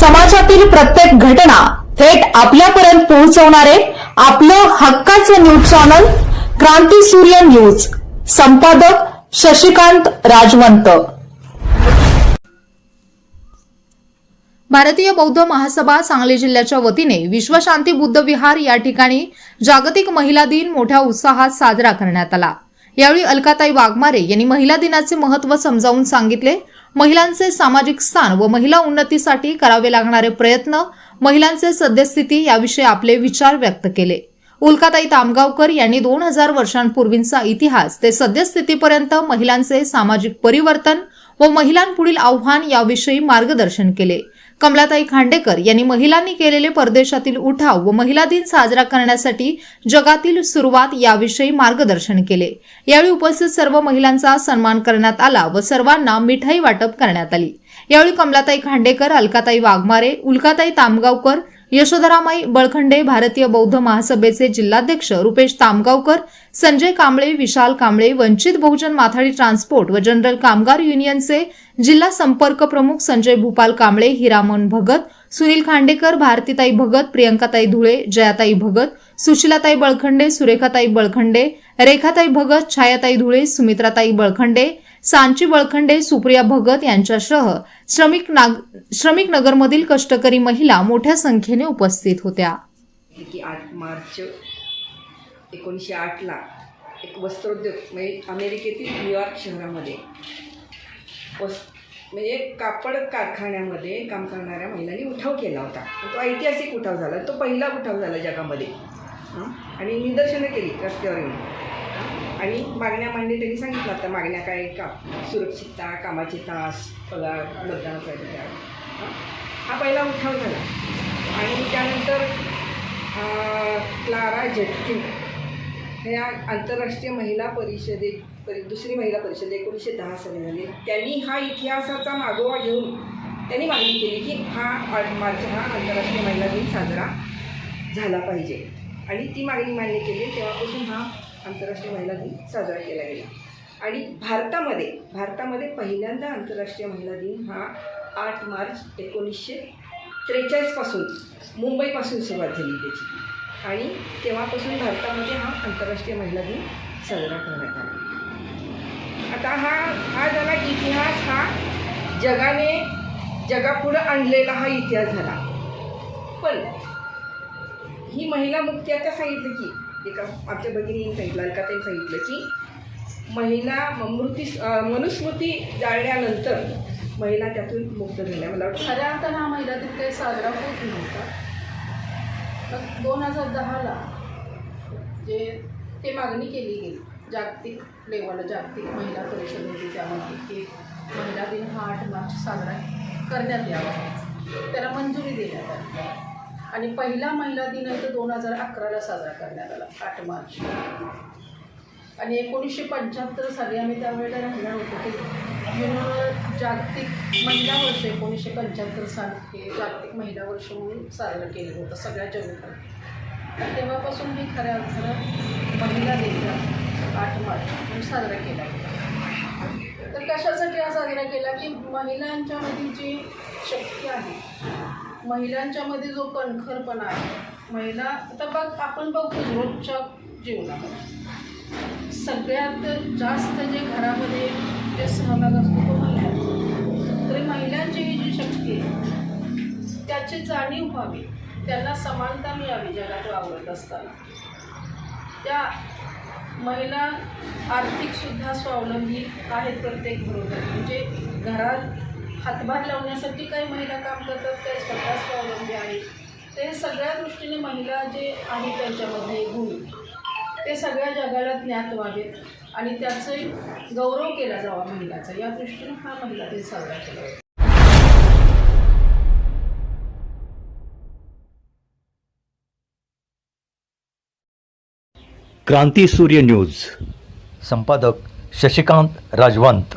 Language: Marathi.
समाजातील प्रत्येक घटना थेट आपल्यापर्यंत पोहोचवणारे आपलं हक्काचं न्यूज चॅनल क्रांती सूर्य न्यूज. संपादक शशिकांत राजवंत. भारतीय बौद्ध महासभा सांगली जिल्ह्याच्या वतीने विश्वशांती बुद्ध विहार या ठिकाणी जागतिक महिला दिन मोठ्या उत्साहात साजरा करण्यात आला. यावेळी अलकाताई वाघमारे यांनी महिला दिनाचे महत्त्व समजावून सांगितले. महिलांचे सामाजिक स्थान व महिला उन्नतीसाठी करावे लागणारे प्रयत्न महिलांचे सद्यस्थिती याविषयी आपले विचार व्यक्त केले. उल्काताई तामगावकर यांनी दोन हजार वर्षांपूर्वींचा इतिहास ते सद्यस्थितीपर्यंत महिलांचे सामाजिक परिवर्तन व महिलांपुढील आव्हान याविषयी मार्गदर्शन केले. कमलाताई खांडेकर यांनी महिलांनी केलेले परदेशातील उठाव व महिला दिन साजरा करण्यासाठी जगातील सुरुवात याविषयी मार्गदर्शन केले. यावेळी उपस्थित सर्व महिलांचा सन्मान करण्यात आला व सर्वांना मिठाई वाटप करण्यात आली. यावेळी कमलाताई खांडेकर अलकाताई वाघमारे उल्काताई तामगावकर यशोधरामाई बळखंडे भारतीय बौद्ध महासभेचे जिल्हाध्यक्ष रुपेश तामगावकर संजय कांबळे विशाल कांबळे वंचित बहुजन माथाडी ट्रान्सपोर्ट व जनरल कामगार युनियनचे जिल्हा संपर्क प्रमुख संजय भूपाल कांबळे हिरामन भगत सुनील खांडेकर भारतीताई भगत प्रियंकाताई धुळे जयाताई भगत सुशीलाताई बळखंडे सुरेखाताई बळखंडे रेखाताई भगत छायाताई धुळे सुमित्राताई बळखंडे सांची बळखंडे सुप्रिया भगत यांच्यासह श्रमिक नाग श्रमिक नगरमधील कष्टकरी महिला मोठ्या संख्येने उपस्थित होत्या. की आठ मार्च एकोणीसशे आठला एक वस्त्रोद्योग म्हणजे अमेरिकेतील न्यूयॉर्क शहरामध्ये वस् म्हणजे कापड कारखान्यामध्ये काम करणाऱ्या महिलांनी उठाव केला होता. तो ऐतिहासिक उठाव झाला. तो पहिला उठाव झाला जगामध्ये. आणि निदर्शनं केली रस्त्यावर येऊन. आणि मागण्या मांडणे त्यांनी सांगितलं आता मागण्या काय का? सुरक्षितता कामाचे तास पगार मतदानाचा अधिकार हा? पहिला उठाव झाला. आणि त्यानंतर क्लारा झटकिन ह्या आंतरराष्ट्रीय महिला परिषदे परि दुसरी महिला परिषद एकोणीसशे दहा साली झाली त्यांनी हा इतिहासाचा मागोवा घेऊन त्यांनी मागणी केली की हा आठ मार्च हा आंतरराष्ट्रीय महिला दिन साजरा झाला पाहिजे. आणि ती मागणी मान्य केली तेव्हापासून हा आंतरराष्ट्रीय महिला दिन साजरा केला गेला. आणि भारतामध्ये भारतामध्ये पहिल्यांदा आंतरराष्ट्रीय महिला दिन हा आठ मार्च एकोणीसशे त्रेचाळीसपासून मुंबईपासून सुरुवात झाली त्याची. आणि तेव्हापासून भारतामध्ये हा आंतरराष्ट्रीय महिला दिन साजरा करण्यात आला. आता हा हा झाला इतिहास हा जगाने जगापुढं आणलेला हा इतिहास झाला. पण ही महिला मुक्ती आता सांगितलं की एका आमच्या भगिनीने सांगितलं अलकाताईने सांगितलं की महिला मृती मनुस्मृती जाळल्यानंतर महिला त्यातून मुक्त झाल्या. मला वाटतं खऱ्या अर्थानं हा महिला तिथे साजरा होत नव्हता पण दोन हजार दहाला जे ते मागणी केली गेली जागतिक लेवलला जागतिक महिला परिषद होती त्यामध्ये की महिला दिन हा आठ मार्च साजरा करण्यात यावा. त्याला मंजुरी देण्यात आली. आणि पहिला महिला दिन आहे तो दोन हजार अकराला साजरा करण्यात आला आठ मार्च. आणि एकोणीसशे पंच्याहत्तर साली आम्ही त्यावेळेला राहिला होतो की युनो जागतिक महिला वर्ष एकोणीसशे पंच्याहत्तर साल हे जागतिक महिला वर्ष म्हणून साजरं केलं होतं सगळ्या जगात तर तेव्हापासून मी खऱ्या अर्थानं महिला दिन आठ मार्च म्हणून साजरा केला तर कशासाठी हा साजरा केला की महिलांच्यामध्ये जी शक्ती आहे महिलांच्यामध्ये जो कणखरपणा आहे महिला आता बघ आपण बघतो रोजच्या जीवनामध्ये. सगळ्यात जास्त जे घरामध्ये जे सहभाग असतो तो महिलांचा तरी महिलांची ही जी शक्ती आहे त्याची जाणीव व्हावी. त्यांना समानता मिळावी जगात वावरत असताना. त्या महिला आर्थिकसुद्धा स्वावलंबी आहेत प्रत्येक बरोबर. म्हणजे घरात हातभार लावण्यासाठी काही महिला काम करतात काही स्वतः स्वावलंबी आहेत ते सगळ्या दृष्टीने महिला जे आहेत त्यांच्यामध्ये गुण. ते सगळ्या जगाला ज्ञात व्हावेत आणि त्याचंही गौरव केला जावा महिलाचा. या दृष्टीने हा महिला दिन साजरा केला जातो. क्रांती सूर्य न्यूज. संपादक शशिकांत राजवंत.